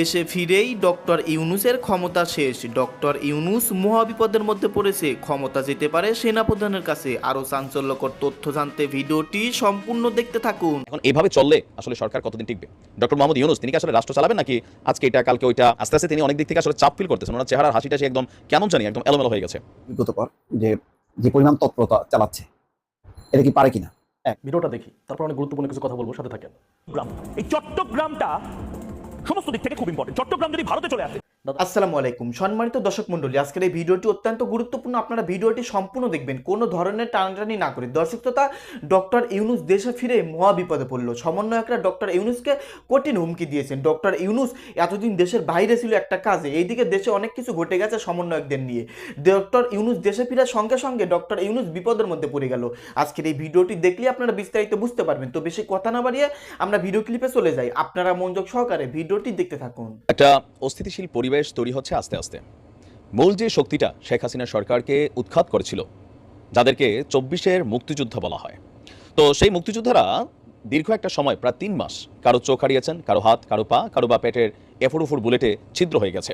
দেশে ফিরেই ডক্টর ইউনুসের ক্ষমতা শেষ। ডক্টর ইউনুস মহাবিপদের মধ্যে পড়েছে। ক্ষমতা যেতে পারে সেনাপ্রধানের কাছে। আরও চাঞ্চল্যকর তথ্য জানতে ভিডিওটি সম্পূর্ণ দেখতে থাকুন। এখন এভাবে চললে আসলে সরকার কতদিন টিকবে? ডক্টর মোহাম্মদ ইউনুস তিনি কি আসলে রাষ্ট্র চালাবেন নাকি আজকে এটা কালকে ওইটা? আস্তে আস্তে তিনি অনেক দিক থেকে আসলে চাপ ফিল করতেছেন। ওনার চেহারার হাসিটা সে একদম কেমন জানি একদম এলোমেলো হয়ে গেছে। বিব্রতকর যে যে পরিমাণ তৎপরতা চালাচ্ছে এটা কি পারে কিনা? ভিডিওটা দেখি। তারপর অনেক গুরুত্বপূর্ণ কিছু কথা বলব সাথে থাকেন। এই চট্টগ্রামটা সমস্ত দিক থেকে খুব ইম্পর্টেন্ট চট্টগ্রাম যদি ভারতে চলে আসে আসসালামু আলাইকুম। সম্মানিত দর্শক মণ্ডলী আজকের এই ভিডিওটি অত্যন্ত গুরুত্বপূর্ণ। আপনারা ভিডিওটি সম্পূর্ণ দেখবেন। কোনো ধরনের টানাটানি না করে। দর্শক তথা ডক্টর ইউনুস দেশে ফিরে মহা বিপদে পড়ল। সমন্বয়করা ডক্টর ইউনুসকে কঠিন হুমকি দিয়েছেন। ডক্টর ইউনুস এতদিন দেশের বাইরে ছিল একটা কাজে। এইদিকে দেশে অনেক কিছু ঘটে গেছে সমন্বয়কদের নিয়ে। ডক্টর ইউনুস দেশে ফিরার সঙ্গে সঙ্গে ডক্টর ইউনুস বিপদের মধ্যে পড়ে গেল। আজকের এই ভিডিওটি দেখলে আপনারা বিস্তারিত বুঝতে পারবেন। তো বেশি কথা না বাড়িয়ে আমরা ভিডিও ক্লিপে চলে যাই। আপনারা মনোযোগ সহকারে ভিডিওটি দেখতে থাকুন। একটা অস্থিতিশীল পরিবেশ তৈরি হচ্ছে আস্তে আস্তে। মূল যে শক্তিটা শেখ হাসিনা সরকারকে উৎখাত করেছিল, যাদেরকে চব্বিশের মুক্তিযুদ্ধ বলা হয়। তো সেই মুক্তিযোদ্ধারা দীর্ঘ একটা সময়, প্রায় তিন মাস, কারও চোখ হারিয়েছেন, কারও হাত, কারও পা, কারও বা পেটের এফুর উফুর বুলেটে ছিদ্র হয়ে গেছে।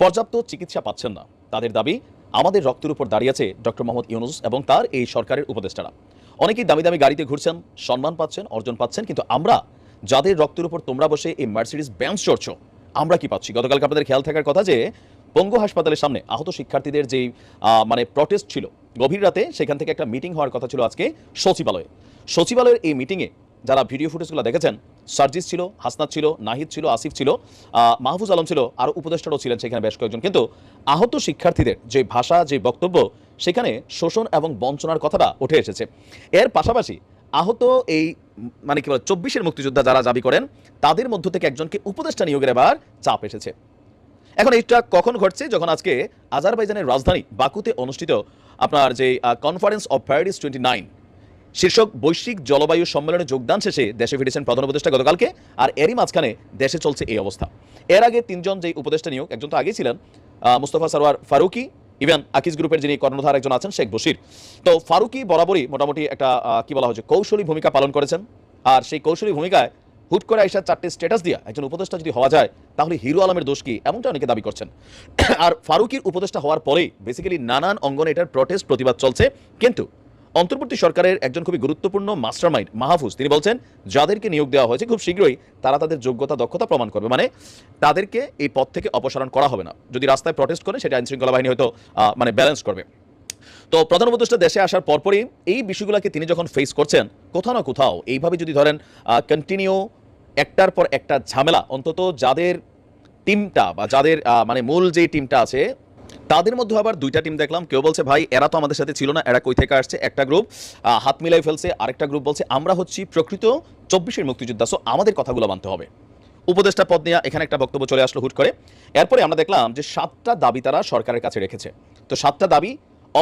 পর্যাপ্ত চিকিৎসা পাচ্ছেন না। তাদের দাবি, আমাদের রক্তের উপর দাঁড়িয়েছে ডক্টর মোহাম্মদ ইউনুস এবং তার এই সরকারের উপদেষ্টারা। অনেকেই দামি দামি গাড়িতে ঘুরছেন, সম্মান পাচ্ছেন, অর্জন পাচ্ছেন, কিন্তু আমরা যাদের রক্তের উপর তোমরা বসে এই মার্সিডিস ব্যান্স চড়ছো আমরা কি পাচ্ছি? গতকালকে আপনাদের খেয়াল থাকার কথা যে পঙ্গু হাসপাতালের সামনে আহত শিক্ষার্থীদের যেই মানে প্রটেস্ট ছিল, গভীর রাতে সেখান থেকে একটা মিটিং হওয়ার কথা ছিল আজকে সচিবালয়ে। সচিবালয়ের এই মিটিংয়ে যারা ভিডিও ফুটেজগুলো দেখেছেন, সার্জিস ছিল, হাসনাত ছিল, নাহিদ ছিল, আসিফ ছিল মাহফুজ আলম ছিল, আর উপদেষ্টারও ছিলেন সেখানে বেশ কয়েকজন। কিন্তু আহত শিক্ষার্থীদের যে ভাষা, যে বক্তব্য, সেখানে শোষণ এবং বঞ্চনার কথাটা উঠে এসেছে। এর পাশাপাশি আহত এই মানে কি বলে, চব্বিশের মুক্তিযোদ্ধা যারা দাবি করেন, তাদের মধ্য থেকে একজনকে উপদেষ্টা নিয়োগের এবার চাপ এসেছে। এখন এইটা কখন ঘটছে, যখন আজকে আজারবাইজানের রাজধানী বাকুতে অনুষ্ঠিত আপনার যে conference of Paris twenty nine শীর্ষক বৈশ্বিক জলবায়ু সম্মেলনে যোগদান শেষে দেশে ফিরেছেন প্রধান উপদেষ্টা গতকালকে, আর এরই মাঝখানে দেশে চলছে এই অবস্থা। এর আগে তিনজন যে উপদেষ্টা নিয়োগ, একজন তো আগেই ছিলেন মুস্তফা সরোয়ার ফারুকি ইভেন আকিজ গ্রুপের যিনি কর্ণধার একজন আছেন, শেখ বশির। তো ফারুকি বরাবরই মোটামুটি একটা কি বলা হচ্ছে কৌশলী ভূমিকা পালন করেছেন। আর সেই কৌশলী ভূমিকায় হুট করে আইসা চারটি স্ট্যাটাস দিয়া একজন উপদেষ্টা যদি হওয়া যায়, তাহলে হিরো আলমের দোষ কি? এমনটা অনেকে দাবি করছেন। আর ফারুকির উপদেষ্টা হওয়ার পরেই বেসিক্যালি নানান অঙ্গনে এটার প্রটেস্ট প্রতিবাদ চলছে। কিন্তু অন্তর্বর্তী সরকারের একজন খুবই গুরুত্বপূর্ণ মাস্টারমাইন্ড মাহফুজ। তিনি বলছেন, যাদেরকে নিয়োগ দেওয়া হয়েছে খুব শীঘ্রই তারা তাদের যোগ্যতা, দক্ষতা প্রমাণ করবে। মানে তাদেরকে এই পদ থেকে অপসারণ করা হবে না। যদি রাস্তায় প্রটেস্ট করে, সেটা আইনশৃঙ্খলা বাহিনী হয়তো মানে ব্যালেন্স করবে। তো প্রধান উপদেষ্টা দেশে আসার পরপরই এই বিষয়গুলোকে তিনি যখন ফেস করছেন, কোথাও না কোথাও এইভাবে যদি ধরেন কন্টিনিউ একটার পর একটা ঝামেলা, অন্তত যাদের টিমটা বা যাদের মানে মূল যে টিমটা আছে তাদের মধ্যে আবার দুইটা টিম দেখলাম। কেউ বলছে, ভাই, এরা তো আমাদের সাথে ছিল না, এরা কই থেকে আসছে? একটা গ্রুপ হাত মিলাই ফেলছে, আরেকটা গ্রুপ বলছে, আমরা হচ্ছি প্রকৃত চব্বিশের মুক্তিযোদ্ধা সো আমাদের কথাগুলো মানতে হবে। উপদেষ্টা পদ নিয়ে এখানে একটা বক্তব্য চলে আসলো হুট করে। এরপরে আমরা দেখলাম যে, সাতটা দাবি তারা সরকারের কাছে রেখেছে। তো সাতটা দাবি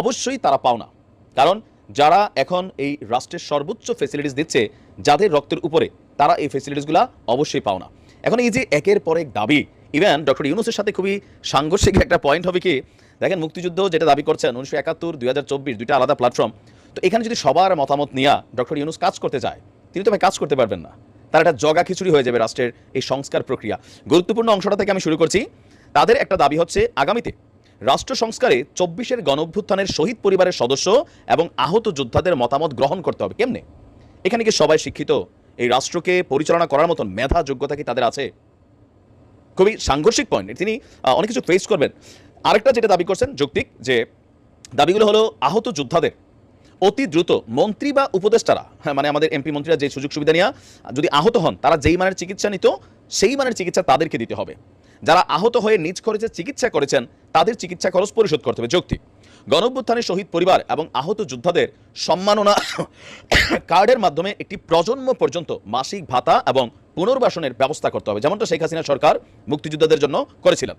অবশ্যই তারা পাও না। কারণ যারা এখন এই রাষ্ট্রের সর্বোচ্চ ফেসিলিটিস দিচ্ছে, যাদের রক্তের উপরে, তারা এই ফেসিলিটিসগুলো অবশ্যই পাও না। এখন এই যে একের পর এক দাবি ইভেন ডক্টর ইউনুসের সাথে খুবই সাংঘর্ষিক একটা পয়েন্ট হবে কি? দেখেন মুক্তিযুদ্ধ যেটা দাবি করছেন, উনিশশো একাত্তর, দুই হাজার চব্বিশ, দুইটা আলাদা প্ল্যাটফর্ম তো এখানে যদি সবার মতামত নিয়ে ডক্টর ইউনুস কাজ করতে চায়, তিনি তো ভাই কাজ করতে পারবেন না। তার একটা জগা খিচুড়ি হয়ে যাবে রাষ্ট্রের এই সংস্কার প্রক্রিয়া। গুরুত্বপূর্ণ অংশটা থেকে আমি শুরু করছি। তাদের একটা দাবি হচ্ছে, আগামীতে রাষ্ট্র সংস্কারে চব্বিশের গণঅভ্যুত্থানের শহীদ পরিবারের সদস্য এবং আহত যোদ্ধাদের মতামত গ্রহণ করতে হবে। কেমনে? এখানে কি সবাই শিক্ষিত? এই রাষ্ট্রকে পরিচালনা করার মতন মেধা যোগ্যতা কি তাদের আছে? খুবই সাংঘর্ষিক পয়েন্ট তিনি অনেক কিছু ফেস করবেন। আরেকটা যেটা দাবি করছেন যৌক্তিক, যে দাবিগুলো হলো আহত যোদ্ধাদের। অতি দ্রুত মন্ত্রী বা উপদেষ্টারা হ্যাঁ মানে আমাদের এমপি মন্ত্রীরা যে সুযোগ সুবিধা নিয়ে, যদি আহত হন, তারা যেই মানের চিকিৎসা নিত, সেই মানের চিকিৎসা তাদেরকে দিতে হবে। যারা আহত হয়ে নিজ খরচে চিকিৎসা করেছেন, তাদের চিকিৎসা খরচ পরিশোধ করতে হবে। যৌক্তিক। গণঅভ্যুত্থানের শহীদ পরিবার এবং আহত যোদ্ধাদের সম্মাননা কার্ডের মাধ্যমে একটি প্রজন্ম পর্যন্ত মাসিক ভাতা এবং পুনর্বাসনের ব্যবস্থা করতে হবে, যেমনটা শেখ হাসিনা সরকার মুক্তিযোদ্ধাদের জন্য করেছিলেন।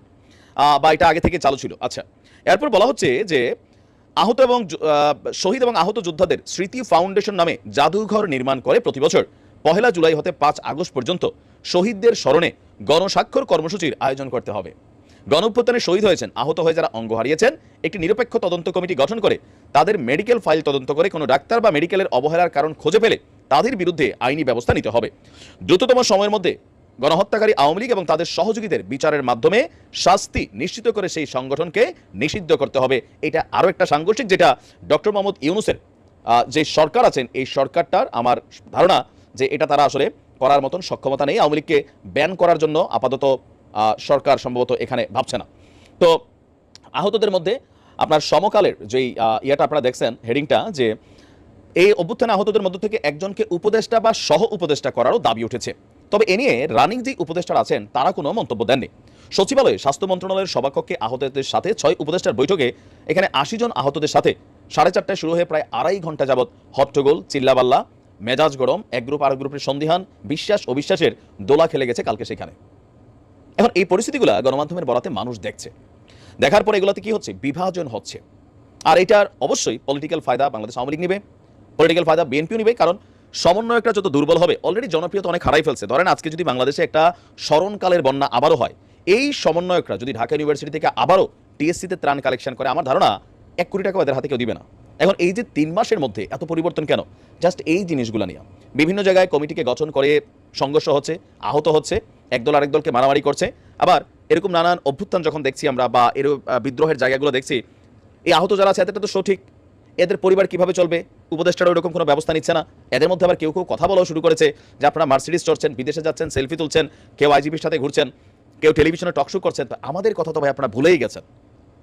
বা এটা আগে থেকে চালু ছিল। আচ্ছা এরপর বলা হচ্ছে যে আহত এবং শহীদ এবং আহত যোদ্ধাদের স্মৃতি ফাউন্ডেশন নামে জাদুঘর নির্মাণ করে প্রতি বছর পহেলা জুলাই হতে পাঁচ আগস্ট পর্যন্ত শহীদদের স্মরণে গণস্বাক্ষর কর্মসূচির আয়োজন করতে হবে। গণঅভ্যুত্থানে শহীদ হয়েছেন, আহত হয়ে যারা অঙ্গ হারিয়েছেন, একটি নিরপেক্ষ তদন্ত কমিটি গঠন করে তাদের মেডিকেল ফাইল তদন্ত করে কোনো ডাক্তার বা মেডিকেলের অবহেলার কারণ খুঁজে পেলে তাদের বিরুদ্ধে আইনি ব্যবস্থা নিতে হবে। দ্রুততম সময়ের মধ্যে গণহত্যাকারী আওয়ামী লীগ এবং তাদের সহযোগীদের বিচারের মাধ্যমে শাস্তি নিশ্চিত করে সেই সংগঠনকে নিষিদ্ধ করতে হবে। এটা আরও একটা সাংঘর্ষিক যেটা ডক্টর মোহাম্মদ ইউনুসের যে সরকার আছেন, এই সরকারটার আমার ধারণা যে এটা তারা আসলে করার মতন সক্ষমতা নেই আওয়ামী লীগকে ব্যান করার জন্য আপাতত সরকার সম্ভবত এখানে ভাবছে না। তো আহতদের মধ্যে আপনার সমকালের যেই ইয়েটা আপনারা দেখছেন, হেডিংটা, যে এই অভ্যুত্থানে আহতদের মধ্য থেকে একজনকে উপদেষ্টা বা সহ উপদেষ্টা করারও দাবি উঠেছে। তবে এ নিয়ে রানিং যে উপদেষ্টারা আছেন, তারা কোনো মন্তব্য দেননি। সচিবালয়ে স্বাস্থ্য মন্ত্রণালয়ের সভাকক্ষে আহতদের সাথে ছয় উপদেষ্টার বৈঠকে এখানে আশি জন আহতদের সাথে সাড়ে চারটায় শুরু হয়ে প্রায় আড়াই ঘণ্টা যাবৎ হট্টগোল, চিল্লাবাল্লা, মেজাজ গরম, এক গ্রুপ আর গ্রুপের সন্দিহান, বিশ্বাস অবিশ্বাসের দোলা খেলে গেছে কালকে সেখানে। এখন এই পরিস্থিতিগুলো গণমাধ্যমের বলাতে মানুষ দেখছে। দেখার পর এগুলোতে কি হচ্ছে? বিভাজন হচ্ছে। আর এটার অবশ্যই পলিটিক্যাল ফায়দা বাংলাদেশ আওয়ামী লীগ নেবে পলিটিক্যাল ফায়দা বিএনপিও নেবে, কারণ সমন্বয়কটা যত দুর্বল হবে অলরেডি জনপ্রিয়তা অনেক হারাই ফেলছে। ধরেন আজকে যদি বাংলাদেশে একটা স্মরণকালের বন্যা আবারও হয়, এই সমন্বয়করা যদি ঢাকা ইউনিভার্সিটি থেকে আবারও টিএসসিতে ত্রাণ কালেকশন করে, আমার ধারণা এক কোটি টাকা এদের হাতে কেউ দিবে না। এখন এই যে তিন মাসের মধ্যে এত পরিবর্তন কেন? জাস্ট এই জিনিসগুলো নিয়ে। বিভিন্ন জায়গায় কমিটিকে গঠন করে সংঘর্ষ হচ্ছে, আহত হচ্ছে একদল আরেক দলকে মারামারি করছে। আবার এরকম নানান অভ্যুত্থান যখন দেখছি আমরা বা এর বিদ্রোহের জায়গাগুলো দেখছি, এই আহত যারা আছে এদের তো সঠিক। এদের পরিবার কীভাবে চলবে? উপদেষ্টারা ওইরকম কোনো ব্যবস্থা নিচ্ছে না। এদের মধ্যে আবার কেউ কেউ কথা বলাও শুরু করেছে যে আপনারা মার্সিডিস চড়ছেন, বিদেশে যাচ্ছেন সেলফি তুলছেন, কেউ আইজিপির সাথে ঘুরছেন, কেউ টেলিভিশনে টকশো করছেন। আমাদের কথা তো ভাই আপনারা ভুলেই গেছেন।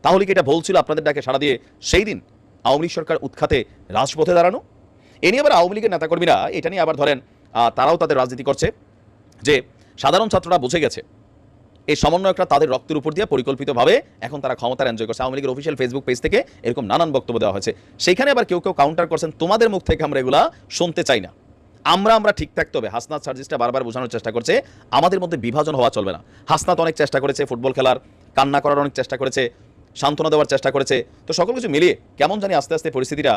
তাহলে কি এটা বলছিল আপনাদের ডাকে সাড়া দিয়ে সেই দিন আওয়ামী লীগ সরকার উৎখাতে রাজপথে দাঁড়ানো? এ নিয়ে আবার আওয়ামী লীগের নেতাকর্মীরা এটা নিয়ে আবার ধরেন তারাও তাদের রাজনীতি করছে যে সাধারণ ছাত্ররা বুঝে গেছে। এই সমন্বয়করা তাদের রক্তের উপর দিয়ে পরিকল্পিতভাবে এখন তারা ক্ষমতার এনজয় করছে। আওয়ামী লীগের অফিসিয়াল ফেসবুক পেজ থেকে এরকম নানান বক্তব্য দেওয়া হয়েছে। সেখানে আবার কেউ কেউ কাউন্টার করছেন, তোমাদের মুখ থেকে আমরা এগুলা শুনতে চাই না। আমরা আমরা ঠিক থাকতে হবে। হাসনাত সার্জিসটা বারবার বোঝানোর চেষ্টা করছে, আমাদের মধ্যে বিভাজন হওয়া চলবে না। হাসনাত অনেক চেষ্টা করেছে ফুটবল খেলার, কান্না করার অনেক চেষ্টা করেছে, সান্ত্বনা দেওয়ার চেষ্টা করেছে। তো সকল কিছু মিলিয়ে কেমন জানি আস্তে আস্তে পরিস্থিতিটা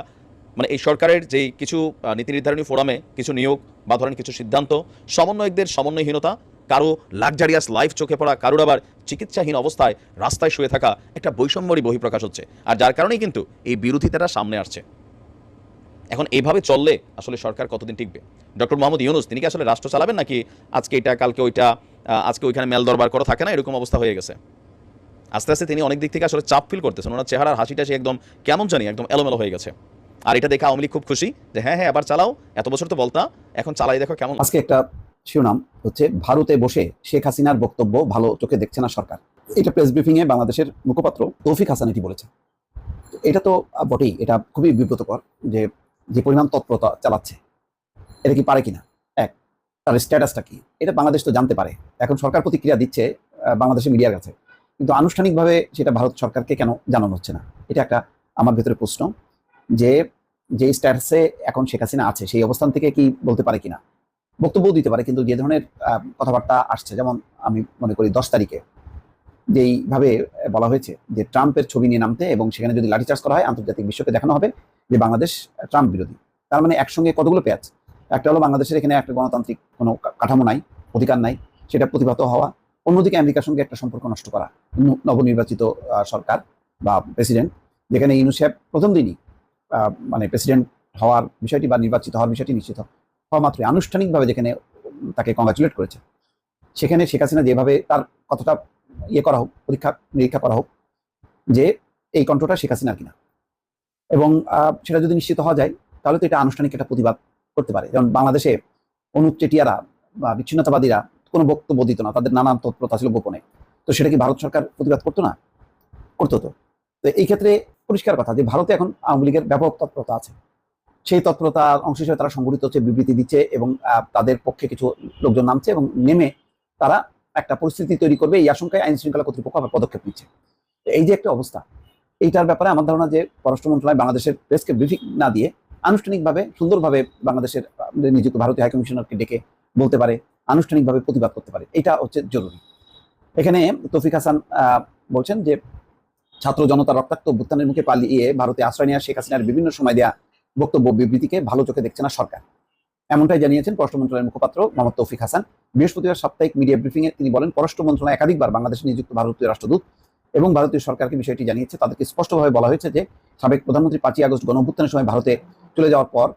মানে এই সরকারের যেই কিছু নীতি নির্ধারণী ফোরামে কিছু নিয়োগ বা ধরেন কিছু সিদ্ধান্ত, সমন্বয়কদের সমন্বয়হীনতা, কারও লাক্সারিয়াস লাইফ চোখে পড়া, কারোর আবার চিকিৎসাহীন অবস্থায় রাস্তায় শুয়ে থাকা একটা বৈষম্যরই বহিঃপ্রকাশ হচ্ছে। আর যার কারণেই কিন্তু এই বিরোধিতাটা সামনে আসছে। এখন এইভাবে চললে আসলে সরকার কতদিন টিকবে? ডক্টর মোহাম্মদ ইউনুস, তিনি কি আসলে রাষ্ট্র চালাবেন নাকি আজকে এটা, কালকে ওইটা আজকে ওইখানে মেল দরবার করা থাকে না, এরকম অবস্থা হয়ে গেছে? আস্তে আস্তে তিনি অনেক দিক থেকে আসলে চাপ ফিল করতেছেন। ওনার চেহারার হাসিটা সে একদম কেমন জানি একদম এলোমেলো হয়ে গেছে। আর এটা দেখে আওয়ামী খুব খুশি যে হ্যাঁ হ্যাঁ আবার চালাও। এত বছর তো বলতা এখন চালাই দেখো কেমন। আজকে একটা শিরোনাম হচ্ছে, ভারতে বসে শেখ হাসিনার বক্তব্য ভালো চোখে দেখছে না সরকার। এটা প্রেস ব্রিফিং এ বাংলাদেশের মুখপাত্র তৌফিক হাসান এটি বলেছে এটা তো বটেই, এটা খুবই বিব্রতকর যে যে পরিমাণ তৎপরতা চালাচ্ছে। এটা কি পারে কিনা? এক, তার স্ট্যাটাসটা কি? এটা বাংলাদেশ তো জানতে পারে। এখন সরকার প্রতিক্রিয়া দিচ্ছে বাংলাদেশের মিডিয়ার কাছে। কিন্তু আনুষ্ঠানিকভাবে সেটা ভারত সরকারকে কেন জানানো হচ্ছে না? এটা একটা আমার ভেতরে প্রশ্ন যে যে স্ট্যাটাসে এখন শেখ হাসিনা আছে, সেই অবস্থান থেকে কি বলতে পারে কিনা? বক্তব্য দিতে পারে, কিন্তু যে ধরনের কথাবার্তা আসছে, যেমন আমি মনে করি দশ তারিখে যেইভাবে বলা হয়েছে যে ট্রাম্পের ছবি নিয়ে নামতে এবং সেখানে যদি লাঠিচার্জ করা হয়, আন্তর্জাতিক বিশ্বকে দেখানো হবে যে বাংলাদেশ ট্রাম্প বিরোধী। তার মানে একসঙ্গে কতগুলো পেঁয়াজ? একটা হলো বাংলাদেশের এখানে একটা গণতান্ত্রিক কোনো কাঠামো নাই, অধিকার নাই, সেটা প্রতিভাত হওয়া, অন্যদিকে আমেরিকার সঙ্গে একটা সম্পর্ক নষ্ট করা। নবনির্বাচিত সরকার বা প্রেসিডেন্ট, যেখানে ইউনুসেফ প্রথম দিনই মানে প্রেসিডেন্ট হওয়ার বিষয়টি বা নির্বাচিত হওয়ার বিষয়টি নিশ্চিত হওয়া মাত্রই আনুষ্ঠানিকভাবে যেখানে তাকে কংগ্রাচুলেট করেছে। সেখানে শেখ হাসিনা যেভাবে তার কথাটা ইয়ে করা হোক, পরীক্ষা নিরীক্ষা করা হোক যে এই কণ্ঠটা শেখ হাসিনার কিনা। এবং সেটা যদি নিশ্চিত হওয়া যায়, তাহলে তো এটা আনুষ্ঠানিক একটা প্রতিবাদ করতে পারে। যেমন বাংলাদেশে অনুপ চেটিয়ারা বা বিচ্ছিন্নতাবাদীরা কোনো বক্তব্য দিত না, তাদের নানান তৎপরতা ছিল গোপনে। তো সেটা কি ভারত সরকার প্রতিবাদ করতো না? করতো তো এই ক্ষেত্রে পরিষ্কার কথা যে ভারতে এখন আওয়ামী লীগের ব্যাপক তৎপরতা আছে। সেই তৎপরতার অংশ হিসেবে তারা সংগঠিত হচ্ছে, বিবৃতি দিচ্ছে এবং তাদের পক্ষে কিছু লোকজন নামছে এবং নেমে তারা একটা পরিস্থিতি তৈরি করবে। এই আশঙ্কায় আইন শৃঙ্খলা কর্তৃপক্ষ আবার পদক্ষেপ নিচ্ছে। এই যে একটা অবস্থা, এইটার ব্যাপারে আমার ধারণা যে পররাষ্ট্র মন্ত্রণালয় বাংলাদেশের প্রেসকে ব্রিফিং না দিয়ে আনুষ্ঠানিকভাবে, সুন্দরভাবে বাংলাদেশের নিযুক্ত ভারতীয় হাইকমিশনারকে ডেকে বলতে পারে, আনুষ্ঠানিকভাবে প্রতিবাদ করতে পারে। এটা হচ্ছে জরুরি। এখানে তৌফিক হাসান বলছেন যে ছাত্র জনতা রক্তাক্ত অভ্যুত্থানের মুখে পালিয়ে ভারতে আশ্রয় নেওয়া শেখ হাসিনার বিভিন্ন সময় দেওয়া বক্তব্য বিবৃতিকে ভালো চোখে দেখছে না সরকার। এমনটাই জানিয়েছেন পররাষ্ট্র মন্ত্রণালয়ের মুখপাত্র মোহাম্মদ তৌফিক হাসান। বৃহস্পতিবার সাপ্তাহিক মিডিয়া ব্রিফিং এ তিনি বলেন, পররাষ্ট্র মন্ত্রণালয় একাধিকবার বাংলাদেশে নিযুক্ত ভারতীয় রাষ্ট্রদূত এবং ভারতীয় সরকারকে বিষয়টি জানিয়েছে। তাদেরকে স্পষ্টভাবে বলা হয়েছে যে, সাবেক প্রধানমন্ত্রী পাঁচই আগস্ট গণ অভ্যুত্থানের সময় ভারতে চলে যাওয়ার পর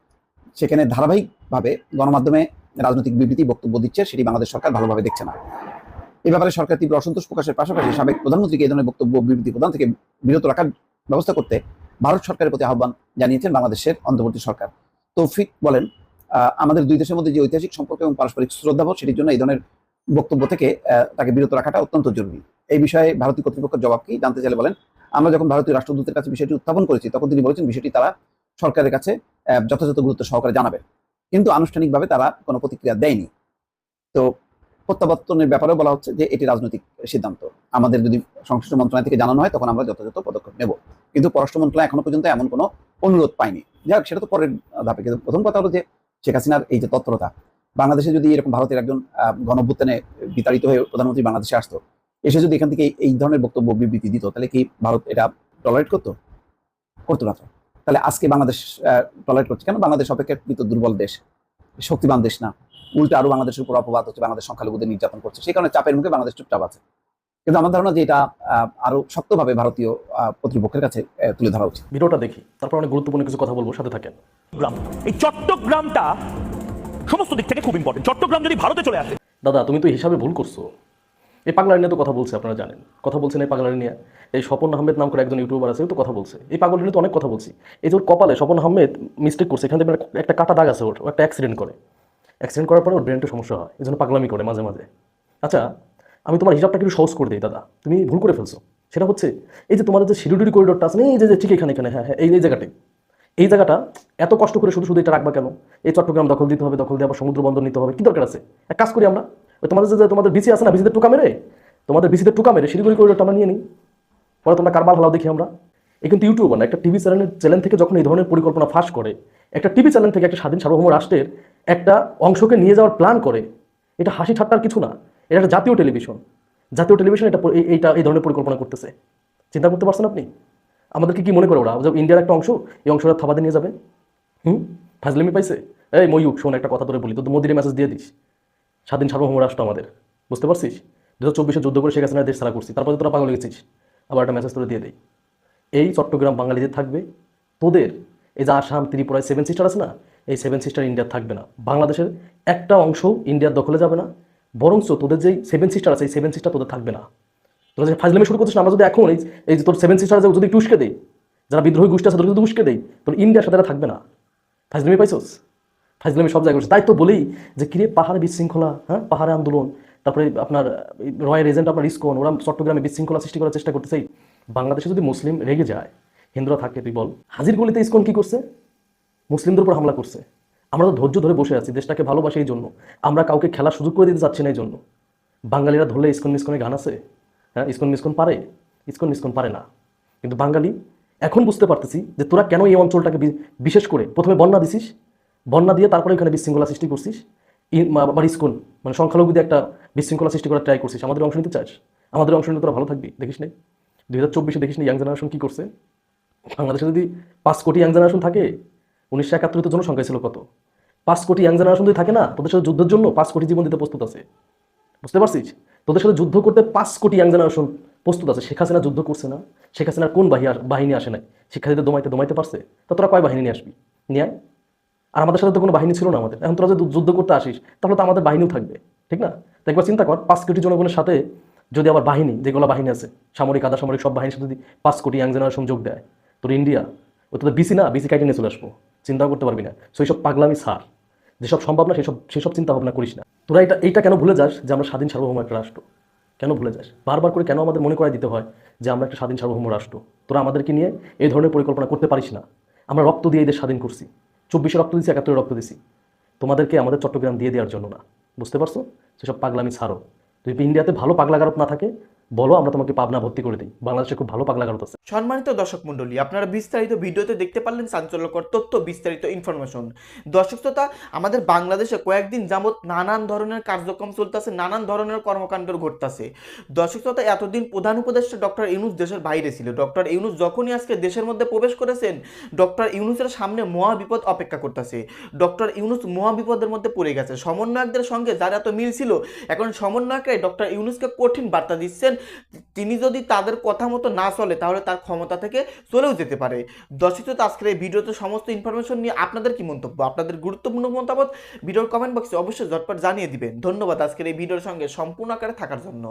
সেখানে ধারাবাহিকভাবে গণমাধ্যমে রাজনৈতিক বিবৃতি বক্তব্য দিচ্ছে, সেটি বাংলাদেশ সরকার ভালোভাবে দেখছে না। এ ব্যাপারে সরকার তীব্র অসন্তোষ প্রকাশের পাশাপাশি সাবেক প্রধানমন্ত্রীকে এই ধরনের বক্তব্য বিবৃতি প্রদান থেকে বিরত রাখার ব্যবস্থা করতে ভারত সরকারের প্রতি আহ্বান জানিয়েছেন বাংলাদেশের অন্তর্বর্তী সরকার। তৌফিক বলেন আমাদের দুই দেশের মধ্যে যে ঐতিহাসিক সম্পর্ক এবং পারস্পরিক শ্রদ্ধাবোধ সেটির জন্য এই ধরনের বক্তব্য থেকে তাকে বিরত রাখাটা অত্যন্ত জরুরি। এই বিষয়ে ভারতীয় কর্তৃপক্ষের জবাব কি জানতে চাইলে বলেন, আমরা যখন ভারতীয় রাষ্ট্রদূতের কাছে বিষয়টি উত্থাপন করেছি, তখন তিনি বলেছেন বিষয়টি তারা সরকারের কাছে যথাযথ গুরুত্ব সহকারে জানাবেন কিন্তু আনুষ্ঠানিকভাবে তারা কোনো প্রতিক্রিয়া দেয়নি। তো প্রত্যাবর্তনের ব্যাপারেও বলা হচ্ছে যে এটি রাজনৈতিক সিদ্ধান্ত। আমাদের যদি সংশ্লিষ্ট মন্ত্রণালয় থেকে জানানো হয়, তখন আমরা যথাযথ পদক্ষেপ নেব। কিন্তু পররাষ্ট্র মন্ত্রণালয় এখনও পর্যন্ত এমন কোনো অনুরোধ পায়নি। যাই সেটা তো পরের ধাপে। কিন্তু প্রথম কথা হলো যে শেখ হাসিনার এই যে তৎপরতা, বাংলাদেশে যদি এরকম ভারতের একজন গণভ্যুত্থানে বিতাড়িত হয়ে প্রধানমন্ত্রী বাংলাদেশে আসতো, এসে যদি এখান থেকে এই- ধরনের বক্তব্য, বিবৃতি দিত, তাহলে কি ভারত এটা টলারেট করতো? করতো না তাহলে আজকে বাংলাদেশ টলারেট করছে। কেন? বাংলাদেশ অপেক্ষাকৃত দুর্বল দেশ। শক্তিবান দেশ না। উল্টে আরও বাংলাদেশের উপর অপবাদ হচ্ছে বাংলাদেশ সংখ্যালঘুদের নির্যাতন করছে। সেই কারণে চাপের মুখে বাংলাদেশ চুপচাপ আছে। কিন্তু আমার ধারণা যে এটা আরও শক্তভাবে ভারতীয় কর্তৃপক্ষের কাছে তুলে ধরা উচিত। ভিডিওটা দেখি তারপর অনেক গুরুত্বপূর্ণ কিছু কথা বলব সাথে থাকেন। গ্রাম এই চট্টগ্রামটা সমস্ত দিক থেকে খুব ইম্পর্টেন্ট চট্টগ্রাম যদি ভারতে চলে আসে। দাদা তুমি তো হিসাবে ভুল করছ। এই পাগলারি নিয়ে তো কথা বলছে আপনারা জানেন। কথা বলছেন এই পাগলারি নিয়ে। এই স্বপন আহমেদ নাম করে একজন ইউটিউবার আছে তো কথা বলছে। এই পাগল নিয়ে তো অনেক কথা বলছি। এই যে ওর কপালে স্বপন আহমেদ মিস্টেক করছে এখান থেকে একটা- একটা কাটা দাগ আছে ওর একটা অ্যাক্সিডেন্ট করে। অ্যাক্সিডেন্ট করার পরে ওর ব্রেনটা সমস্যা হয় এই জন্য পাগলামি করে মাঝে মাঝে। আচ্ছা আমি তোমার হিসাবটা একটু সহজ করে দিই, দাদা। তুমি ভুল করে ফেলছো। সেটা হচ্ছে, এই যে তোমাদের যে শিরুডুরি করিডোরটা আছে, এই যে যে, ঠিক এখানে এখানে হ্যাঁ হ্যাঁ এই এই জায়গাটাই। এই জায়গাটা এত কষ্ট করে শুধু শুধু এটা রাখবা কেন? এই চট্টগ্রাম দখল দিতে হবে, দখল দিয়ে আবার সমুদ্র বন্দর নিতে হবে, কি দরকার আছে? এক কাজ করি আমরা, ওই তোমাদের যে তোমাদের বিসি আছে না বিসিতে টুকা মেরে, তোমাদের বিসিতে টুকা মেরে শিলিগুড়ি করিডোরটা আমরা নিয়ে নিই। পরে তোমরা কারবার হালাও দেখি আমরা। এই কিন্তু ইউটিউবার না, একটা টিভি চ্যানেলের চ্যানেল থেকে যখন এই ধরনের পরিকল্পনা ফাঁস করে, একটা টিভি চ্যানেল থেকে একটা স্বাধীন সার্বভৌম রাষ্ট্রের একটা অংশকে নিয়ে যাওয়ার প্ল্যান করে, এটা হাসি ঠাট্টার কিছু না, এটা একটা জাতীয় টেলিভিশন। জাতীয় টেলিভিশন এটা এইটা এই ধরনের পরিকল্পনা করতেছে। চিন্তা করতে পারছেন আপনি? আমাদেরকে কি মনে করে ওরা? যে ইন্ডিয়ার একটা অংশ, এই অংশটা থাবাতে নিয়ে যাবে? হুম? ফাজলিমি পাইছে? এই ময়ূক শোন একটা কথা ধরে বলি তো মোদিরে মেসেজ দিয়ে দিস। স্বাধীন সার্বভৌম রাষ্ট্র আমাদের। বুঝতে পারছিস? দু হাজার চব্বিশে যুদ্ধ করে শেখ হাসিনা দেশ ছাড়া করছি, তারপরে তোরা পাগল গেছিস আবার একটা মেসেজ তোরা দিয়ে দেই। এই চট্টগ্রাম বাঙালিদের থাকবে। তোদের, এই যে আসাম, ত্রিপুরায় সেভেন সিস্টার আছে না এই সেভেন সিস্টার ইন্ডিয়ার থাকবে না। বাংলাদেশের একটা অংশ ইন্ডিয়ার দখলে যাবে না, বরঞ্চ তোদের যেই সেভেন সিস্টার আছে, এই সেভেন সিস্টার তোদের থাকবে না। তোরা যে ফাজলামি শুরু করছিস আমরা যদি এখন এই যে তোর সেভেন সিস্টার যদি একটু উস্কে দেই, যারা বিদ্রোহী গোষ্ঠী আছে তোর যদি উস্কে দেই, তোর ইন্ডিয়ার সাথে থাকবে না। ফাজলামি পাইছোস? ফাজলামি সব জায়গায় তাই তো বলেই যে, কিরে, পাহাড়ে বিশৃঙ্খলা হ্যাঁ? পাহাড়ে আন্দোলন, তারপরে আপনার রয়্যাল এজেন্ট আপনার ইসকন, ওরা চট্টগ্রামে বিশৃঙ্খলা সৃষ্টি করার চেষ্টা করতেছে। বাংলাদেশে যদি মুসলিম রেগে যায়, হিন্দুরা থাকে, তুই বল। হাজির গলিতে ইস্কন কি করছে? মুসলিমদের উপর হামলা করছে। আমরা তো ধৈর্য ধরে বসে আছি, দেশটাকে ভালোবাসি এই জন্য। আমরা কাউকে খেলার সুযোগ করে দিতে চাচ্ছি না এই জন্য। বাঙালিরা ধরলে ইসকন মিসকনের গান আছে। হ্যাঁ ইসকন মিসকন পারে, ইসকন মিসকন পারে না। কিন্তু বাঙালি, এখন বুঝতে পারতেছি যে তোরা কেন এই অঞ্চলটাকে বিশেষ করে প্রথমে বন্যা দিছিস, বন্যা দিয়ে তারপরে এখানে বিশৃঙ্খলা সৃষ্টি করছিস। আবার ইসকন মানে সংখ্যালঘু দিয়ে একটা বিশৃঙ্খলা সৃষ্টি করার ট্রাই করছিস। আমাদের অংশ নিতে চাস? আমাদের অংশ নিতে তোরা ভালো থাকবি, দেখিস নাই? দুই হাজার চব্বিশে দেখিস নি ইয়াং জেনারেশন কী করছে? বাংলাদেশে যদি পাঁচ কোটি ইয়াং জেনারেশন থাকে উনিশশো একাত্তরে তো জনসংখ্যা ছিল কত? পাঁচ কোটি ইয়াং জেনারেশন যদি থাকে না, তোদের সাথে যুদ্ধের জন্য পাঁচ কোটি জীবন দিতে প্রস্তুত আছে। বুঝতে পারছিস? তোদের সাথে যুদ্ধ করতে পাঁচ কোটি ইয়াং জেনারেশন প্রস্তুত আছে। শেখ হাসিনা যুদ্ধ করছে না। শেখ হাসিনার কোন বাহিনী আসে নাই? শিক্ষার্থীদের দমাইতে দমাইতে পারছে? তা তোরা কয় বাহিনী নিয়ে আসবি? নিয়ে। আর আমাদের সাথে তো কোনো বাহিনী ছিল না আমাদের। এখন তোরা যদি যুদ্ধ করতে আসিস, তাহলে তো আমাদের বাহিনীও থাকবে। ঠিক না? তো একবার চিন্তা কর, পাঁচ কোটি জনগণের সাথে যদি আবার বাহিনী, যেগুলো বাহিনী আছে, সামরিক, আধা সামরিক সব বাহিনীর সাথে যদি পাঁচ কোটি ইয়াং জেনারেশন যোগ দেয়, তোর ইন্ডিয়া, ও তোদের বিসি না? বিসি কাইটে নিয়ে চলে আসব। চিন্তাও করতে পারবি না। সেই সব পাগলামি সার যেসব সম্ভব না, সেসব সেসব চিন্তা ভাবনা করিস না। তোরা এটা এইটা কেন ভুলে যাস যে আমরা স্বাধীন সার্বভৌম একটা রাষ্ট্র? কেন ভুলে যাস? বারবার করে কেন আমাদের মনে করাই দিতে হয় যে আমরা একটা স্বাধীন সার্বভৌম রাষ্ট্র? তোরা আমাদেরকে নিয়ে এই ধরনের পরিকল্পনা করতে পারিস না। আমরা রক্ত দিয়ে এদের স্বাধীন করছি। চব্বিশে রক্ত দিছি, একাত্তরে রক্ত দিছি। তোমাদেরকে আমাদের চট্টগ্রাম দিয়ে দেওয়ার জন্য না। বুঝতে পারছ? সেসব পাগলামি ছাড়ো। যদি ইন্ডিয়াতে ভালো পাগলাগারত না থাকে বলো, আমরা তোমাকে পাবনা ভর্তি করে দিই। বাংলাদেশে খুব ভালো পাগলাগারত আছে। সম্মানিত দর্শক মণ্ডলী, আপনারা বিস্তারিত ভিডিওতে দেখতে পারলেন চাঞ্চল্যকর তথ্য, বিস্তারিত ইনফরমেশন দর্শক শ্রোতা, আমাদের বাংলাদেশে কয়েকদিন যাবৎ নানান ধরনের কার্যক্রম চলতেছে, নানান ধরনের কর্মকাণ্ড ঘটতেছে। দর্শক শ্রোতা, এতদিন প্রধান উপদেষ্টা ডক্টর ইউনুস দেশের বাইরে ছিল। ডক্টর ইউনুস যখনই আজকে দেশের মধ্যে প্রবেশ করেছেন, ডক্টর ইউনুসের সামনে মহা বিপদ অপেক্ষা করতেছে। ডক্টর ইউনুস মহা বিপদের মধ্যে পড়ে গেছে। সমন্বয়কদের সঙ্গে যার এত মিল ছিল, এখন সমন্বয়করাই ডক্টর ইউনুসকে কঠিন বার্তা দিচ্ছেন তিনি যদি তাদের কথা মতো না চলে, তাহলে তার ক্ষমতা থেকে চলেও যেতে পারে। দর্শিত আজকের এই ভিডিওতে সমস্ত ইনফরমেশন নিয়ে আপনাদের কি মন্তব্য? আপনাদের গুরুত্বপূর্ণ মতামত ভিডিওর কমেন্ট বক্সে অবশ্যই ঝটপট জানিয়ে দিবেন। ধন্যবাদ আজকের এই ভিডিওর সঙ্গে সম্পূর্ণ আকারে থাকার জন্য।